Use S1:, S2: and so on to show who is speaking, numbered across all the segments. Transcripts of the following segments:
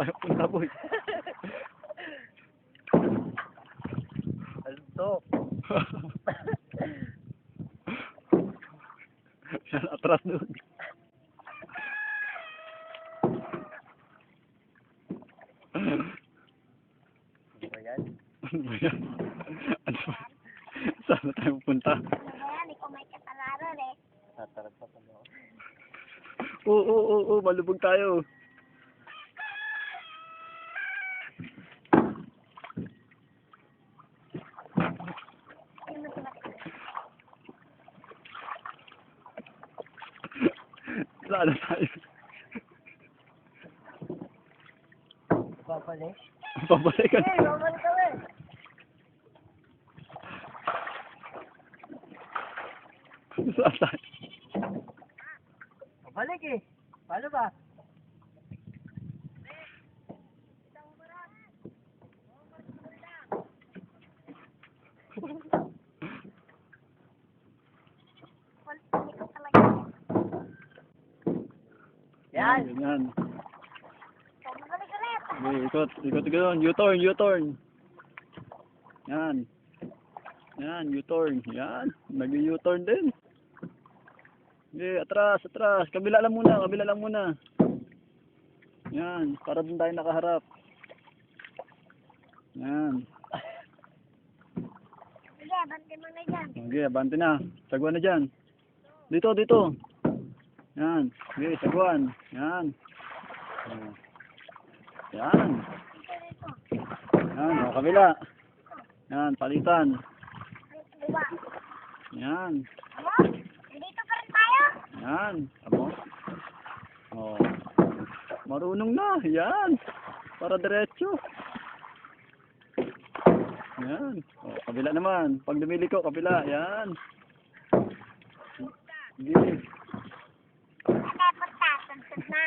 S1: tayo punta, boy.
S2: Alto.
S1: Yan, atras doon.
S2: Ano ba yan?
S1: Ano ba yan? Ano ba? Saan na tayo
S3: katalaran eh.
S1: Oo, oo, oo, malubog tayo. Saan na tayo?
S2: Papalik?
S1: Pabalikan.
S3: Eh, roman ka eh.
S1: Saan tayo?
S2: Papalik eh. Paano ba?
S3: Ikaw talaga.
S2: Yan.
S1: Yan. Okay, ikot, ikot ikot. U-turn, U-turn. Yan. Yan, U-turn. Yan. Nag-U-turn din. Okay, atras, atras. Kabila lang muna, kabila lang muna. Yan, para doon tayo nakaharap. Yan.
S3: Sige, bante mo na dyan.
S1: Okay, abante na. Sagwan na dyan. Dito, dito. Yan. Okay, sagwan. Yan. Yan. Yan, o, kabila. Yan, palitan. Yan.
S3: Dito pa rin tayo.
S1: Yan. Amo. Oh. Marunong na. Yan. Para diretso. Yan. Oh, kabila naman. Pag dumili ko, kabila. Yan. Sige.
S3: Kaya punta, sunod na.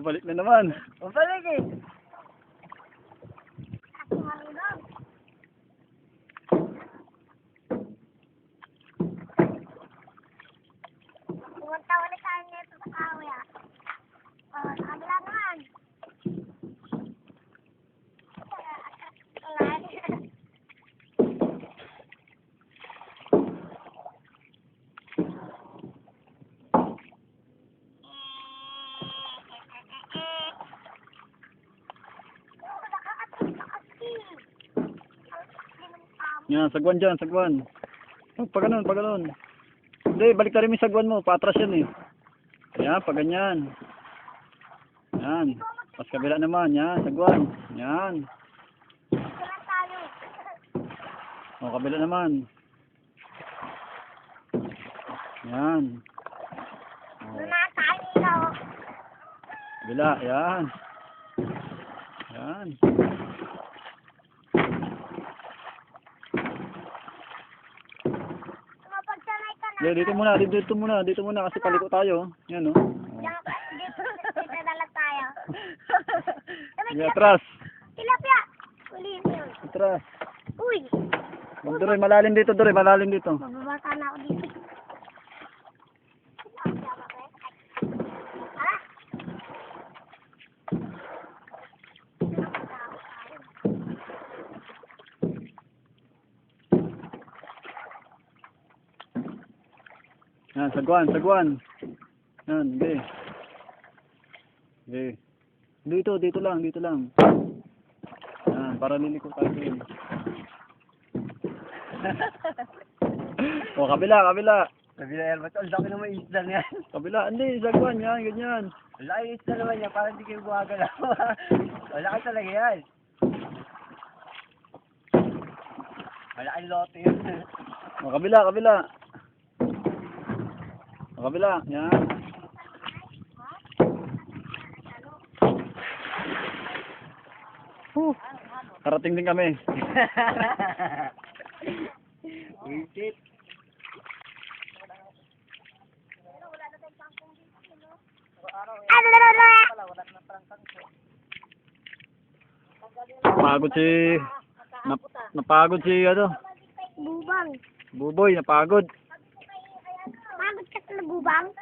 S1: Pabalik na naman.
S2: Papalik eh.
S3: Kasi marunong. Pumunta ulit tayo nito sa kawe ah. Oh, sa kabila naman. Wala. Oh, nakakatingin kasi. Ang sakit ng tama.
S1: Yan, sagwan dyan, sagwan. Oh, pag ganun, pag ganun. Hindi, balik na rin yung sagwan mo. Patras yan eh. Yan, pag ganyan. Yan. Pas kabila naman. Yan, sagwan. Yan. O, kabila naman. Yan. O,
S3: oh.
S1: kabila. Yan. Yan. Hindi, dito muna, dito, dito muna, dito muna kasi paliko tayo. Yan o.
S3: Ka, dito, dito na lang tayo.
S1: Sige, atras.
S3: Tilapia! Uli yun.
S1: Atras.
S3: Uy!
S1: Huwag Doroy, malalim dito, Doroy, malalim dito.
S3: Mababasa na ako dito.
S1: Yan, sagwan, sagwan. Yan, hindi. Hindi. Dito, dito lang, dito lang. Yan, para liliko tayo din. o, kabila, kabila.
S2: Sabi na Elbert, ang laki naman isla niyan.
S1: Kabila, hindi, sagwan, yan, ganyan.
S2: Laki ng isla naman niya, parang hindi kayo gumagalaw. Ang laki talaga yan. Ang laki lote yun.
S1: O, kabila, kabila. O, kabila, yan. Huh. Karating din kami.
S2: Wisit.
S1: Napagod si... Nap, napagod si, ano,
S3: Bubang.
S1: Buboy, napagod.
S3: Bubang?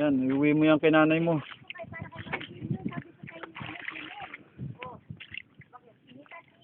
S1: Yan, iuwi mo yan kay nanay mo.